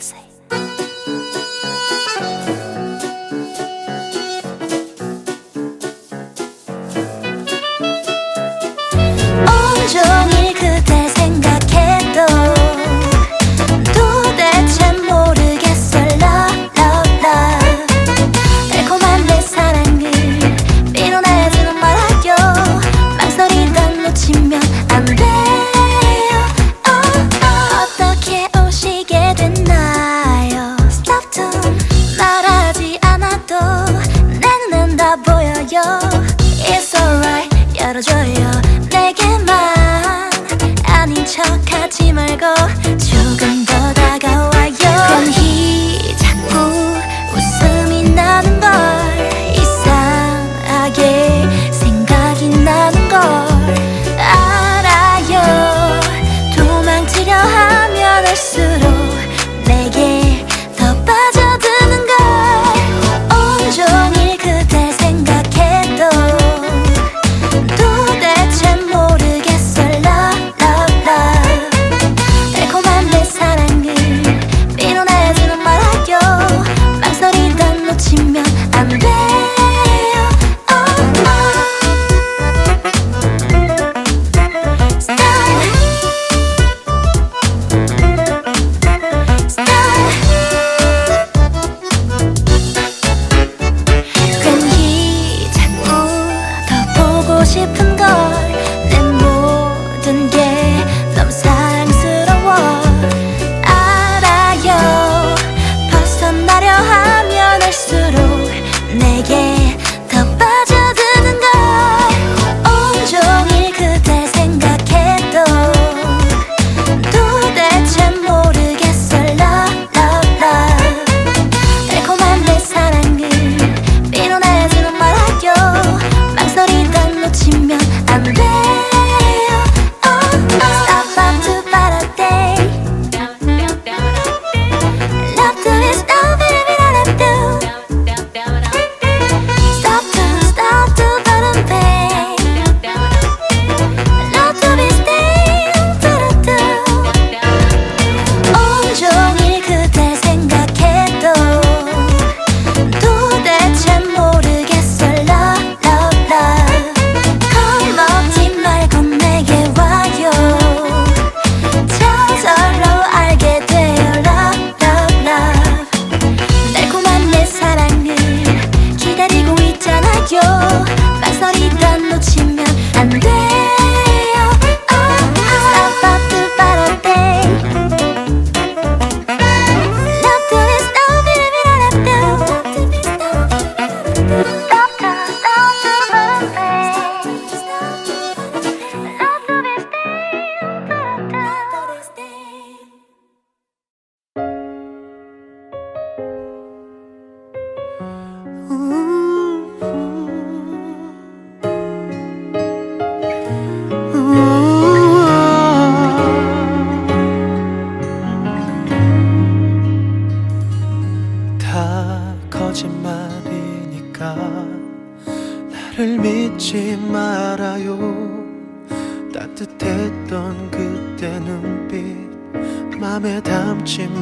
岁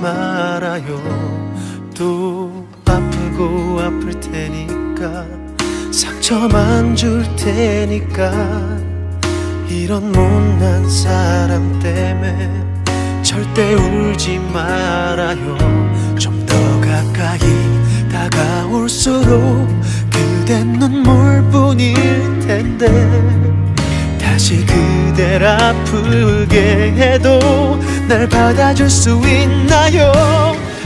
말아요. 또 아프고 아플 테니까 상처만 줄 테니까. 이런 못난 사람 때문에 절대 울지 말아요. 좀 더 가까이 다가올수록 그대 눈물뿐일 텐데 다시 그댈 아프게 해도 날 받아줄 수 있나요?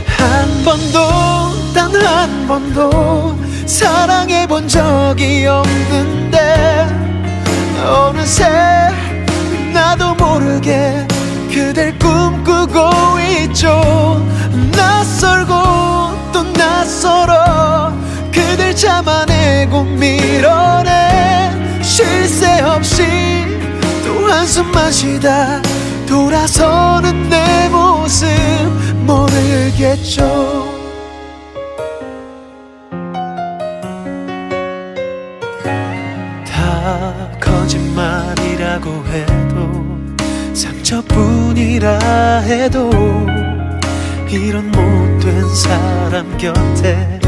한 번도 단 한 번도 사랑해 본 적이 없는데 어느새 나도 모르게 그댈 꿈꾸고 있죠. 낯설고 또 낯설어 그댈 참아내고 밀어내. 쉴 새 없이 또 한숨 마시다. 돌아서는 내 모습 모르겠죠. 다 거짓말이라고 해도 상처뿐이라 해도 이런 못된 사람 곁에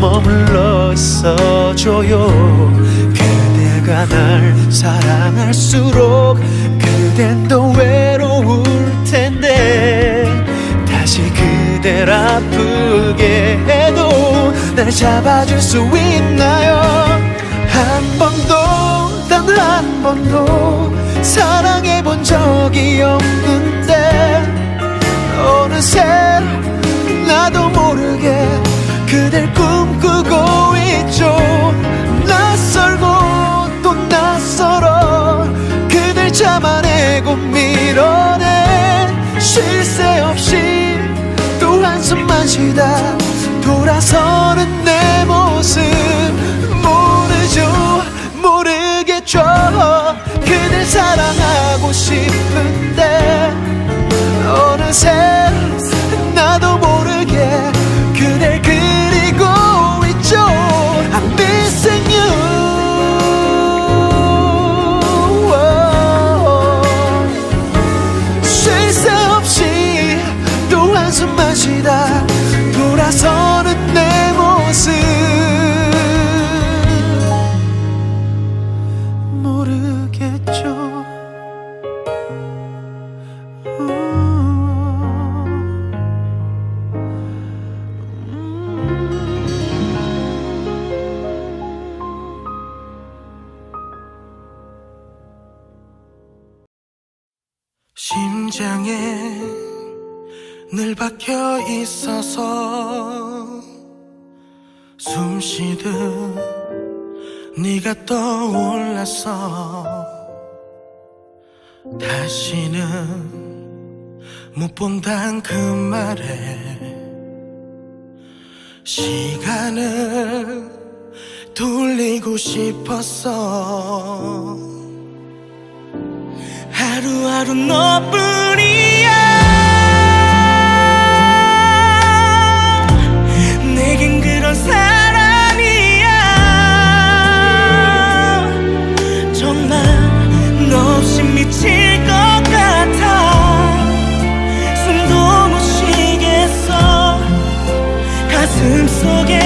머물러 있어줘요. 그대가 날 사랑할수록 그 날 잡아줄 수 있나요? 한 번도 단 한 번도 사랑해본 적이 없는데 어느새 나도 모르게 그댈 꿈꾸고 있죠. 낯설고 또 낯설어 그댈 잡아내고 밀어내 쉴 새 없이 또 한숨만 쉬다 싶은데 어느새 박혀 있어서 숨 쉬듯 네가 떠올랐어 다시는 못 본단 그 말에 시간을 돌리고 싶었어. 하루하루 너뿐이야. 미칠 것 같아. 숨도 못 쉬겠어. 가슴 속에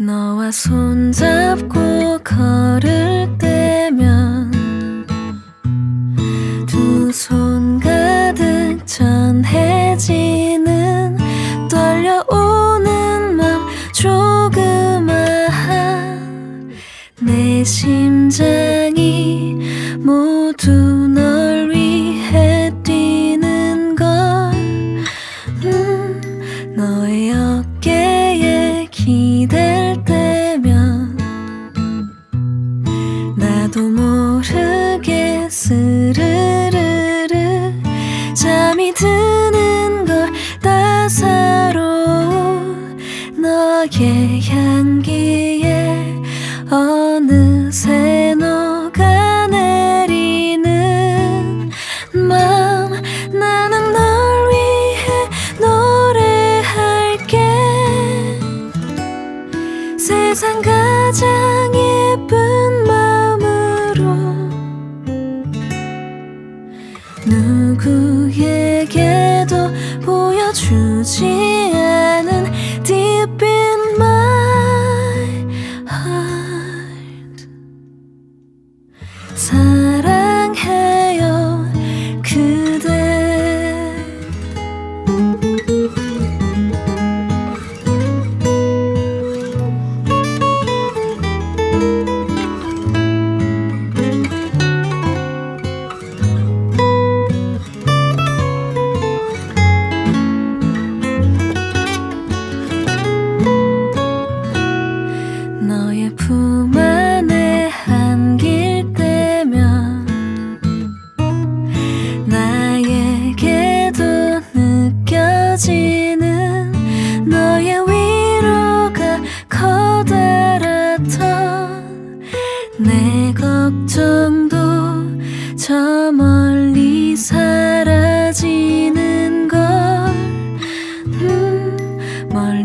너와 손잡고 걸을 때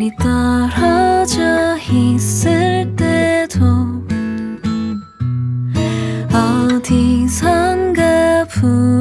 많이 떨어져 있을 때도 어디선가 부